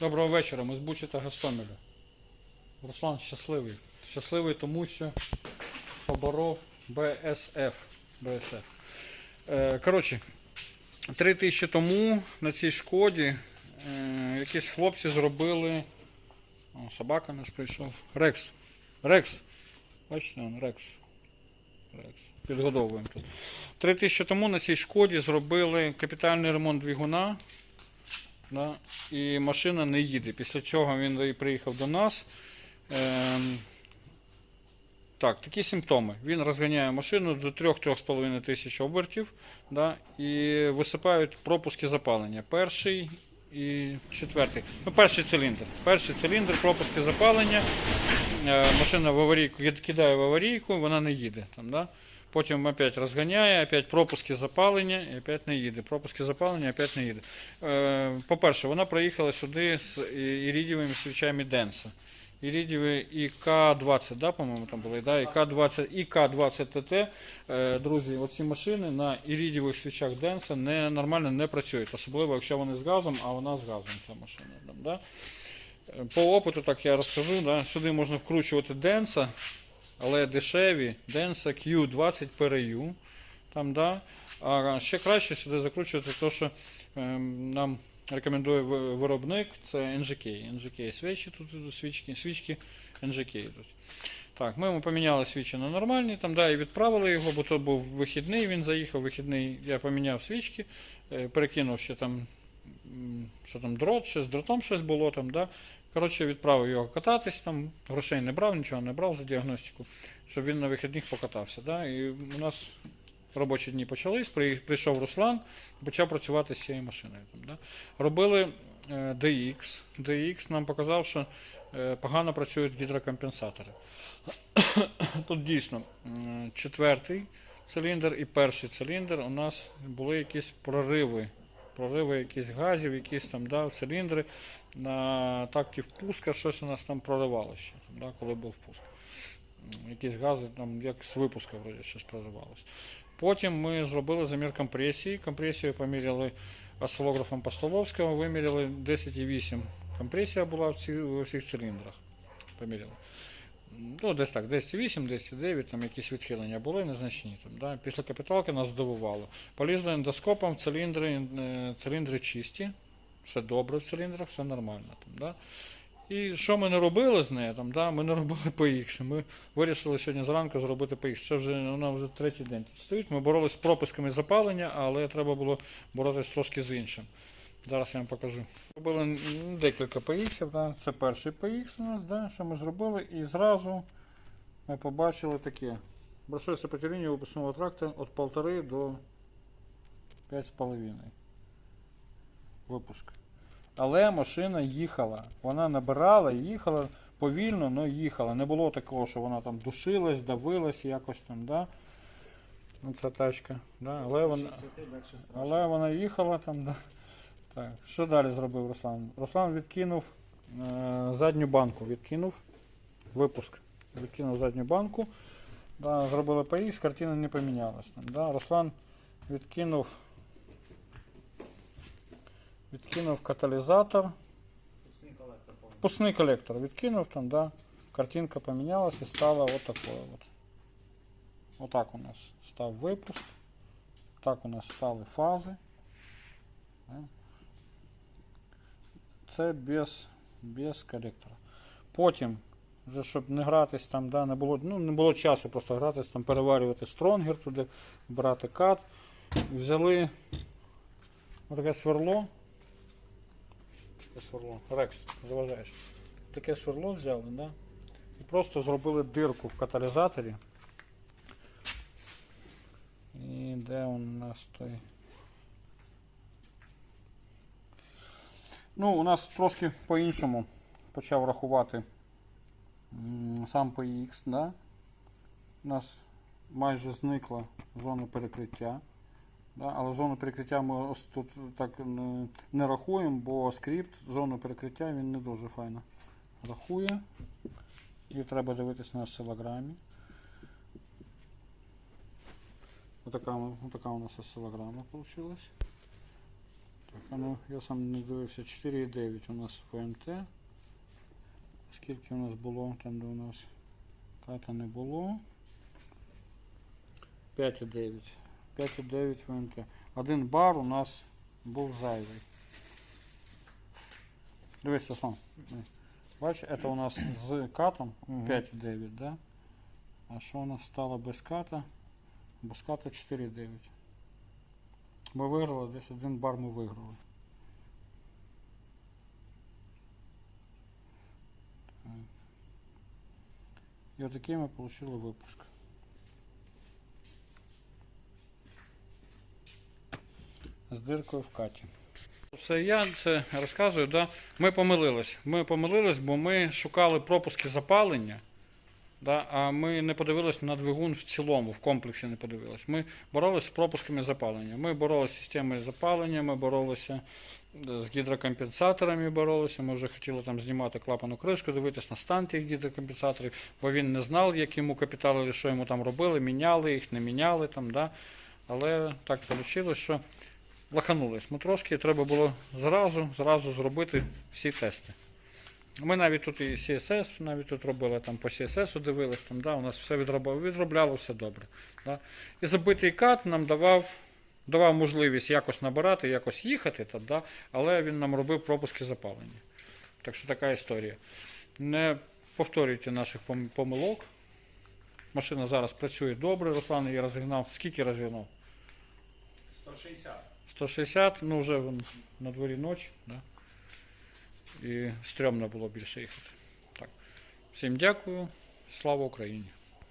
Доброго вечора, ми з Бучі та Гостомеля. Руслан щасливий. Щасливий тому, що поборов БСФ. БСФ. Е, коротше, три тисячі тому на цій шкоді е, якісь хлопці зробили. О, собака наш прийшов. Рекс. Рекс. Бачите, он, Рекс. Рекс. Підгодовуємо тут. Три тисячі тому на цій шкоді зробили капітальний ремонт двигуна. Да, і машина не їде. Після цього він приїхав до нас. Ем, так, такі симптоми. Він розганяє машину до 3-3,5 тисяч обертів да, і висипають пропуски запалення. Перший і четвертий. Ну, перший циліндр. Перший циліндр, пропуски запалення. Е, машина в аварійку, кидає в аварійку, вона не їде. Там, да? Потім опять розганяє, опять пропуски запалення і опять не їде. Пропуски запалення, опять не їде. Е, По-перше, вона приїхала сюди з і- іридієвими свічами Денса. Іридієві ІК-20, да, по-моєму, там були, да? ІК-20, ІК-20 ТТ. Е, Друзі, оці машини на іридієвих свічах Денса не, нормально не працюють. Особливо, якщо вони з газом, а вона з газом ця машина. Там, да? Е, По опиту, так я розкажу, да? сюди можна вкручувати Денса, але дешеві Densa Q20 PRU. Там, да. А ще краще сюди закручувати те, що ем, нам рекомендує виробник, це NGK. NGK свічі тут свічки, свічки NGK йдуть. Так, ми йому поміняли свічі на нормальні, там, да, і відправили його, бо це був вихідний, він заїхав, вихідний, я поміняв свічки, е, перекинув ще там, що там дрот, ще з дротом щось було там, да. Коротше, відправив його кататись, там грошей не брав, нічого не брав за діагностику, щоб він на вихідних покатався. Да? І у нас робочі дні почались, прийшов Руслан, почав працювати з цією машиною. Там, да? Робили е, DX. DX нам показав, що е, погано працюють гідрокомпенсатори. Тут дійсно четвертий циліндр і перший циліндр у нас були якісь прориви. Прориви якісь газів, якісь там да, циліндри на такті впуска, щось у нас там проривалося, ще, да, коли був впуск. Якісь гази, там, як з випуска вроді, щось проривалося. Потім ми зробили замір компресії. Компресію поміряли осцилографом Постоловського, виміряли 10,8 компресія була в, ці, в усіх циліндрах. Поміряли. Ну, десь так, 10,8, 10,9, там якісь відхилення були незначні. Там, да. Після капіталки нас здивувало. Полізли ендоскопом, циліндри, е, циліндри чисті, все добре в циліндрах, все нормально. Там, да. І що ми не робили з нею, там, да, ми не робили PX. Ми вирішили сьогодні зранку зробити PX. Це вже вона вже третій день тут стоїть. Ми боролись з пропусками запалення, але треба було боротися трошки з іншим. Зараз я вам покажу. Робили декілька PX, да. це перший PX у нас, да, що ми зробили, і зразу ми побачили таке. Большое сопротивление выпускного тракта від 1,5 до 5,5 випуск. Але машина їхала. Вона набирала, їхала повільно, але їхала. Не було такого, що вона там душилась, давилась якось там, да? Ну, ця тачка. Да? Але, вона, але вона їхала там, да. Так. Що далі зробив Руслан? Руслан відкинув е, задню банку, відкинув випуск. Відкинув задню банку. Да, зробили PX, картина не помінялась. Да? Руслан відкинув відкинув каталізатор. Впускний колектор відкинув там, да. Картинка помінялася і стала от такою. От. Отак у нас став випуск. Так у нас стали фази. Да. Це без, без колектора. Потім, вже щоб не гратись там, да, не було, ну, не було часу просто гратись там, переварювати стронгер туди, брати кат. Взяли таке сверло. Таке сверло. Рекс, заважаєш. Таке сверло взяли, да? І просто зробили дирку в каталізаторі. І де у нас той. Ну, у нас трошки по-іншому почав рахувати сам PX, да? У нас майже зникла зона перекриття. Да, але зону перекриття ми ось тут так не, рахуємо, бо скрипт зону перекриття він не дуже файно рахує. І треба дивитися на осцилограмі. Отака, отака у нас осцилограма вийшла. Ну, я сам не дивився. 4,9 у нас ВМТ. Скільки у нас було там, де у нас ката не було. 5,9. 5,9 ВМТ. Один бар у нас був зайвий. Дивись, Руслан. Бачиш, це у нас з катом 5,9, да? А що у нас стало без ката? Без ката 4,9. Ми виграли, десь один бар ми виграли. І отакий ми отримали випуск. З диркою в каті. Все я це розказую, да? Ми помилились. Ми помилились, бо ми шукали пропуски запалення. Да, а ми не подивились на двигун в цілому, в комплексі не подивились. Ми боролися з пропусками запалення. Ми боролися з системою запалення, ми боролися е, з гідрокомпенсаторами, боролися. Ми вже хотіли там знімати клапану кришку, дивитися на стан тих гідрокомпенсаторів, бо він не знав, як йому капітали, що йому там робили, міняли їх, не міняли там, да. Але так вийшло, що лаханулись. Ми трошки і треба було зразу, зразу зробити всі тести. Ми навіть тут і CSS, навіть тут робили там по CSS дивились, там, да, у нас все відробляло, відробляло все добре. Да. І забитий кат нам давав, давав можливість якось набирати, якось їхати, та, да, але він нам робив пропуски запалення. Так що така історія. Не повторюйте наших помилок. Машина зараз працює добре, Руслан її розігнав. Скільки розігнав? 160. 160, ну вже на дворі ніч, да? І стрьомно було більше їхати. Так. Всім дякую, слава Україні!